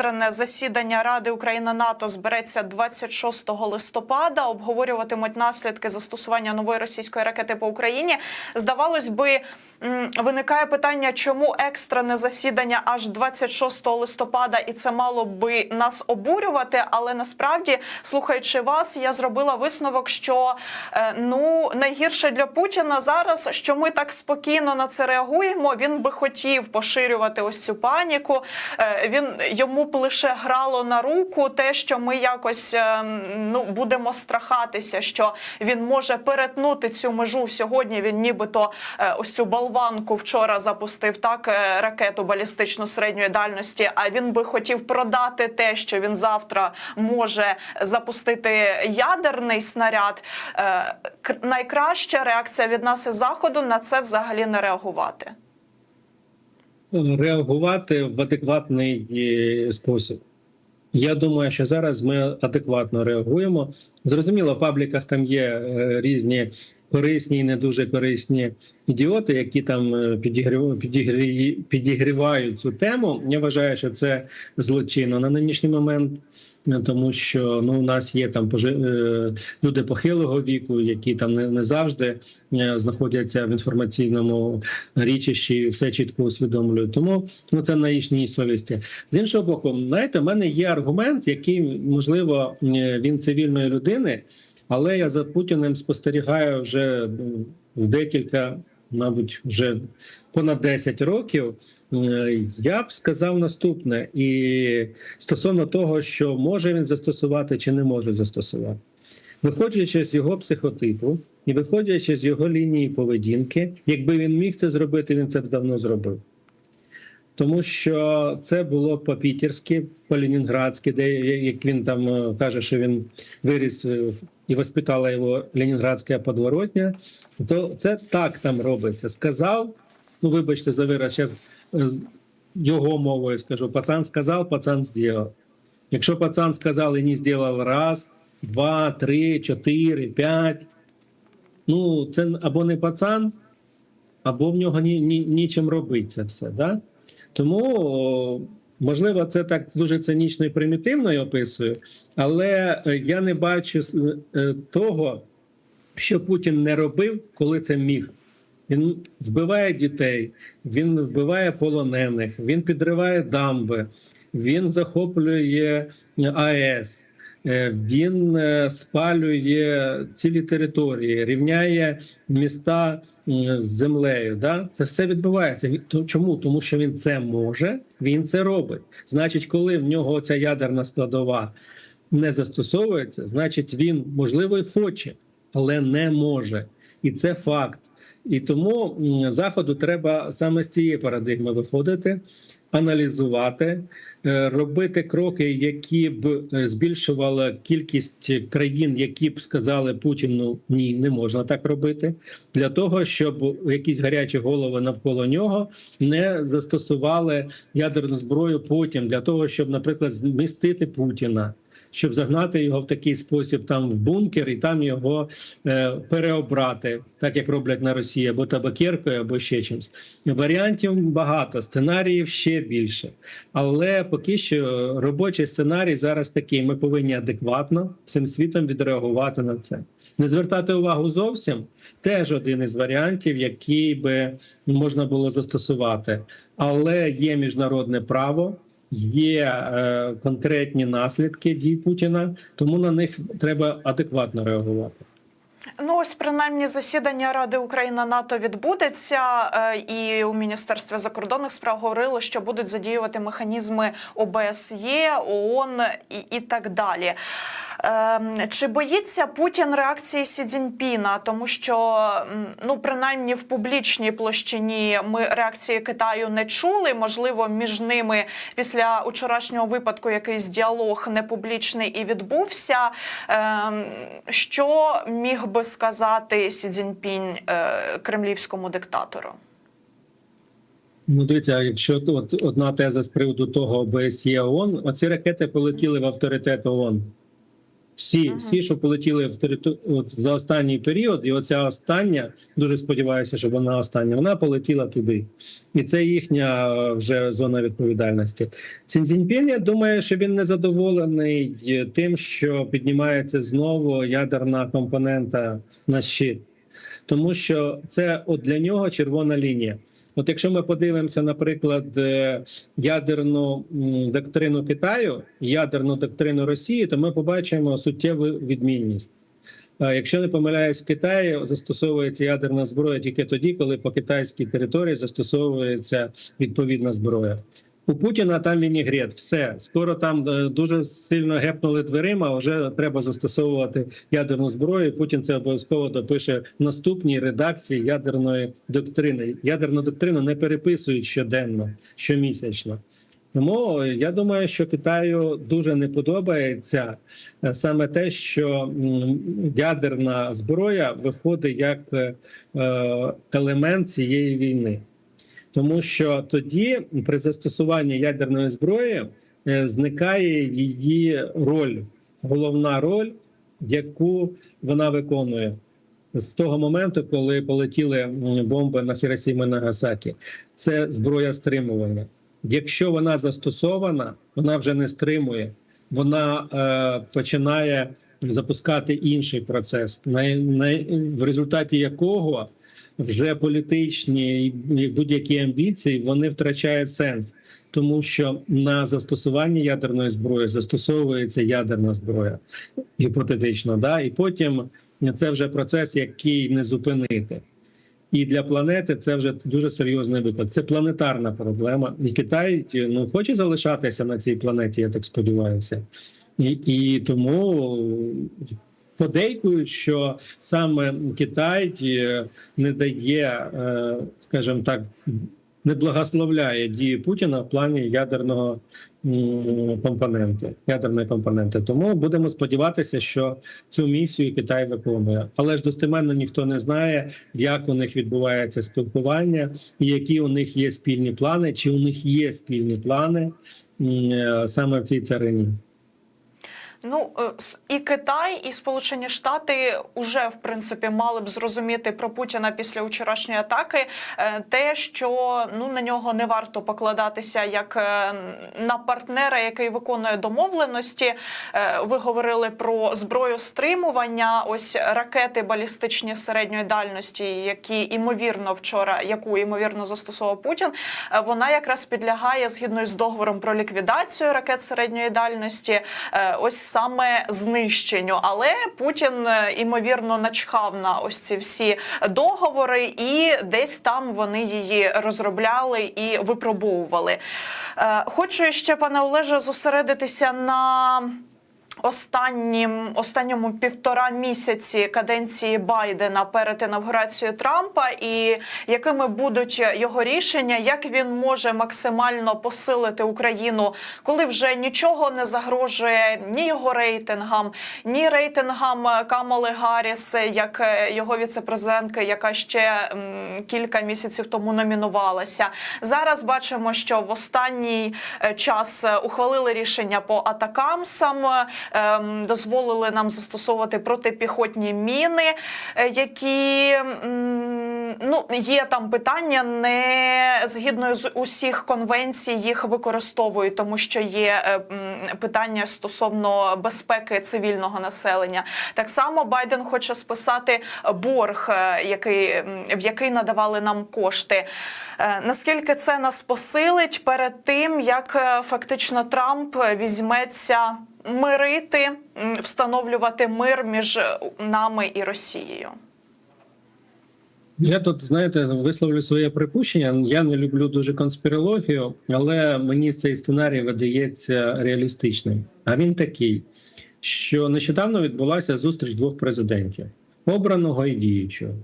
екстрене засідання Ради Україна НАТО збереться 26 листопада. Обговорюватимуть наслідки застосування нової російської ракети по Україні. Здавалось би, виникає питання, чому екстрене засідання аж 26 листопада, і це мало би нас обурювати. Але насправді, слухаючи вас, я зробила висновок, що е, ну найгірше для Путіна зараз, що ми так спокійно на це реагуємо. Він би хотів поширювати ось цю паніку. Е, Він йому б лише грало на руку те, що ми якось е, ну будемо страхатися, що він може перетнути цю межу сьогодні. Він нібито е, ось цю болванку вчора запустив так е, ракету балістичну середньої дальності. А він би хотів продати те, що він завтра може запустити ядерний снаряд. Найкраща реакція від нас із заходу на це взагалі не реагувати. Реагувати в адекватний е, спосіб. Я думаю, що зараз ми адекватно реагуємо. Зрозуміло, в пабліках там є е, різні корисні і не дуже корисні ідіоти, які там е, підігрів- підігрі- підігрівають цю тему. Я вважаю, що це злочинно на нинішній момент. Тому що ну у нас є там пожи- е, люди похилого віку, які там не, не завжди е, знаходяться в інформаційному річищі, все чітко усвідомлюють. Тому ну це на їхній совісті. З іншого боку, знаєте, в мене є аргумент, який можливо він цивільної людини, але я за Путіним спостерігаю вже в декілька, мабуть, вже понад 10 років. Е, Я б сказав наступне, і стосовно того, що може він застосувати чи не може застосувати, виходячи з його психотипу і виходячи з його лінії поведінки, якби він міг це зробити, він це б давно зробив. Тому що це було по-пітерськи, по-ленінградськи, де як він там е, каже, що він виріс е, і воспитала його ленінградська подворотня, то це так там робиться. Сказав, ну вибачте за вираз, зараз його мовою скажу: пацан сказав, пацан зробив. Якщо пацан сказав і не зробив раз, два, три, чотири, п'ять, ну це або не пацан, або в нього ні, ні, нічим робити це все. Да? Тому, можливо, це так дуже цинічно і примітивно я описую, але е, я не бачу е, того, що Путін не робив, коли це міг. Він вбиває дітей, він вбиває полонених, він підриває дамби, він захоплює АЕС, е, він е, спалює цілі території, рівняє міста з землею. Да? Це все відбувається. Чому? Тому що він це може, він це робить. Значить, коли в нього ця ядерна складова не застосовується, значить він можливо і хоче, але не може. І це факт. І тому заходу треба саме з цієї парадигми виходити, аналізувати, е, робити кроки, які б е, збільшували кількість країн, які б сказали Путіну ні, не можна так робити, для того, щоб якісь гарячі голови навколо нього не застосували ядерну зброю потім, для того, щоб, наприклад, змістити Путіна. Щоб загнати його в такий спосіб там в бункер і там його е, переобрати, так як роблять на Росії, або табакеркою, або ще чимось. Варіантів багато, сценаріїв ще більше. Але поки що робочий сценарій зараз такий: ми повинні адекватно всім світом відреагувати на це. Не звертати увагу зовсім теж один із варіантів, який би можна було застосувати, але є міжнародне право. Є е, конкретні наслідки дій Путіна, тому на них треба адекватно реагувати. Ну ось принаймні засідання Ради Україна НАТО відбудеться, е, і у Міністерстві закордонних справ говорили, що будуть задіювати механізми ОБСЄ, ООН і, і так далі. Ем, Чи боїться Путін реакції Сі Цзіньпіна? Тому що ну принаймні в публічній площині ми реакції Китаю не чули. Можливо, між ними після учорашнього випадку якийсь діалог непублічний і відбувся. Ем, Що міг би сказати Сі Цзіньпінь е, кремлівському диктатору? Ну, дивіться, якщо от одна теза з приводу того ОБСЄ ООН, оці ракети полетіли в авторитет ООН. Всі, Ага. всі, що полетіли в териту... от за останній період, і оця остання, дуже сподіваюся, що вона остання, вона полетіла туди. І це їхня е, вже зона відповідальності. Цінзіньпін, я думаю, що він не задоволений е, тим, що піднімається знову ядерна компонента на щит, тому що це от для нього червона лінія. От якщо ми подивимося, наприклад, е, ядерну доктрину Китаю, ядерну доктрину Росії, то ми побачимо суттєву відмінність. Якщо не помиляюсь, в Китаї застосовується ядерна зброя тільки тоді, коли по китайській території застосовується відповідна зброя. У Путіна там вінігрет, все скоро там е, дуже сильно гепнули дверима. Вже треба застосовувати ядерну зброю. Путін це обов'язково допише в наступній редакції ядерної доктрини. Ядерну доктрину не переписують щоденно, щомісячно. Тому я думаю, що Китаю дуже не подобається е, саме те, що ядерна зброя виходить як е, елемент цієї війни. Тому що тоді при застосуванні ядерної зброї е, зникає її роль, головна роль, яку вона виконує з того моменту, коли полетіли бомби на Хіросіму і Нагасакі. Це зброя стримування. Якщо вона застосована, вона вже не стримує, вона е, починає запускати інший процес, на, на, в результаті якого вже політичні і будь-які амбіції вони втрачають сенс, тому що на застосуванні ядерної зброї застосовується ядерна зброя гіпотетично, да і потім це вже процес, який не зупинити. І для планети це вже дуже серйозний виклик. Це планетарна проблема. І Китай ну хоче залишатися на цій планеті, я так сподіваюся, і, і тому подейкують, що саме Китай е, не дає, е, скажімо так, не благословляє дії Путіна в плані ядерного м, компоненту, ядерної компоненти. Тому будемо сподіватися, що цю місію Китай виконує. Але ж достеменно ніхто не знає, як у них відбувається спілкування, і які у них є спільні плани, чи у них є спільні плани е, саме в цій царині. Ну е, і Китай, і Сполучені Штати вже в принципі мали б зрозуміти про Путіна після вчорашньої атаки е, те, що ну на нього не варто покладатися як е, на партнера, який виконує домовленості. Ви говорили про зброю стримування. Ось ракети балістичні середньої дальності, які імовірно вчора, яку імовірно застосував Путін. Вона якраз підлягає згідно з договором про ліквідацію ракет середньої дальності. Ось саме знищенню. Але Путін е, імовірно начхав на ось ці всі договори, і десь там вони її розробляли і випробовували. Е, Хочу ще, пане Олеже, зосередитися на. Останнім останньому півтора місяці каденції Байдена перед інавгурацією Трампа, і якими будуть його рішення, як він може максимально посилити Україну, коли вже нічого не загрожує ні його рейтингам, ні рейтингам Камали Гарріс, як його віцепрезидентки, яка ще м, кілька місяців тому номінувалася. Зараз бачимо, що в останній е, час е, ухвалили рішення по атакамсам, е, ем, дозволили нам застосовувати протипіхотні міни, е, які ну є там питання, не згідно з усіх конвенцій їх використовують, тому що є е, питання стосовно безпеки цивільного населення. Так само Байден хоче списати борг, е, який в який надавали нам кошти. Е, Наскільки це нас посилить перед тим, як фактично Трамп візьметься мирити, встановлювати мир між нами і Росією? Я тут, знаєте, висловлю своє припущення. Я не люблю дуже конспірологію, але мені цей сценарій видається реалістичним. А він такий, що нещодавно відбулася зустріч двох президентів обраного і діючого.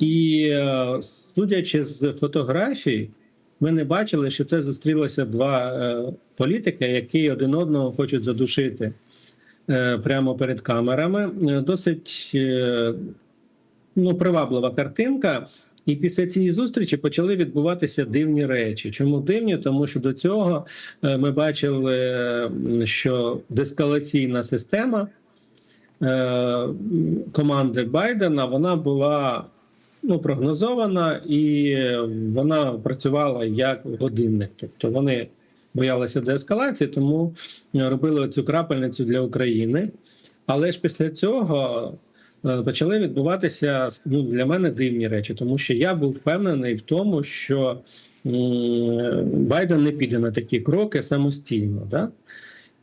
І е, судячи з фотографій, ми не бачили, що це зустрілося два е, політики, які один одного хочуть задушити е, прямо перед камерами. Досить ну, приваблива картинка. І після цієї зустрічі почали відбуватися дивні речі. Чому дивні? Тому що до цього е, ми бачили, е, що дескалаційна система е, команди Байдена вона була ну, прогнозована і вона працювала як годинник. Тобто вони боялися деескалації, тому робили цю крапельницю для України. Але ж після цього е, почали відбуватися ну, для мене дивні речі, тому що я був впевнений в тому, що Байден не піде на такі кроки самостійно. Да?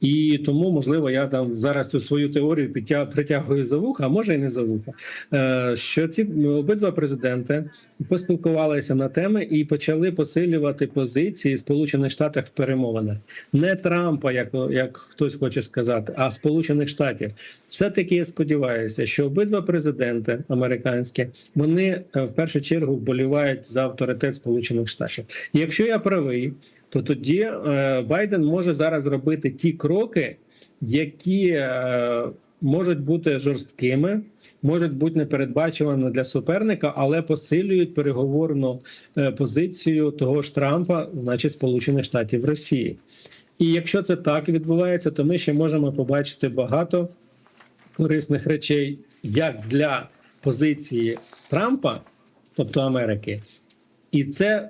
І тому, можливо, я там зараз цю свою теорію притягую за вуха, а може і не за вуха. Е, Що ці обидва президенти поспілкувалися на теми і почали посилювати позиції Сполучених Штатів в перемовинах. Не Трампа, як, як хтось хоче сказати, а Сполучених Штатів. Все-таки я сподіваюся, що обидва президенти американські вони е, в першу чергу вболівають за авторитет Сполучених Штатів. Якщо я правий, то тоді е, Байден може зараз робити ті кроки, які е, можуть бути жорсткими, можуть бути непередбачуваними для суперника, але посилюють переговорну е, позицію того ж Трампа, значить Сполучених Штатів Росії. І якщо це так відбувається, то ми ще можемо побачити багато корисних речей як для позиції Трампа, тобто Америки, і це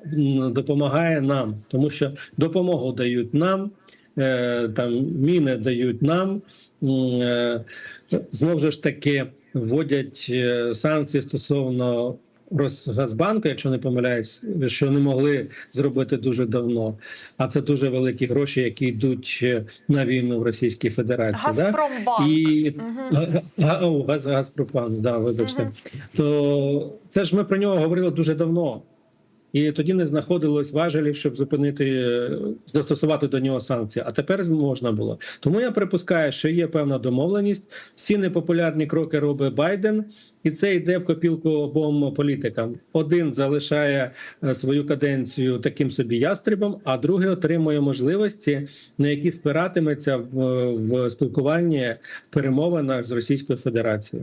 допомагає нам, тому що допомогу дають нам, е, там міни дають нам. е, Знову ж таки вводять е, санкції стосовно Росгазбанку, якщо не помиляюсь, що не могли зробити дуже давно. А це дуже великі гроші, які йдуть на війну в Російській Федерації. Да? І Мгм. Га- га- газ, Газпропан, да, вибачте. Мгм. То це ж ми про нього говорили дуже давно. І тоді не знаходилось важелів, щоб зупинити, е, застосувати до нього санкції. А тепер можна було. Тому я припускаю, що є певна домовленість. Всі непопулярні кроки робить Байден, і це йде в копілку обом політикам. Один залишає е, свою каденцію таким собі ястребом, а другий отримує можливості, на які спиратиметься в, спілкуванні в перемовинах з Російською Федерацією.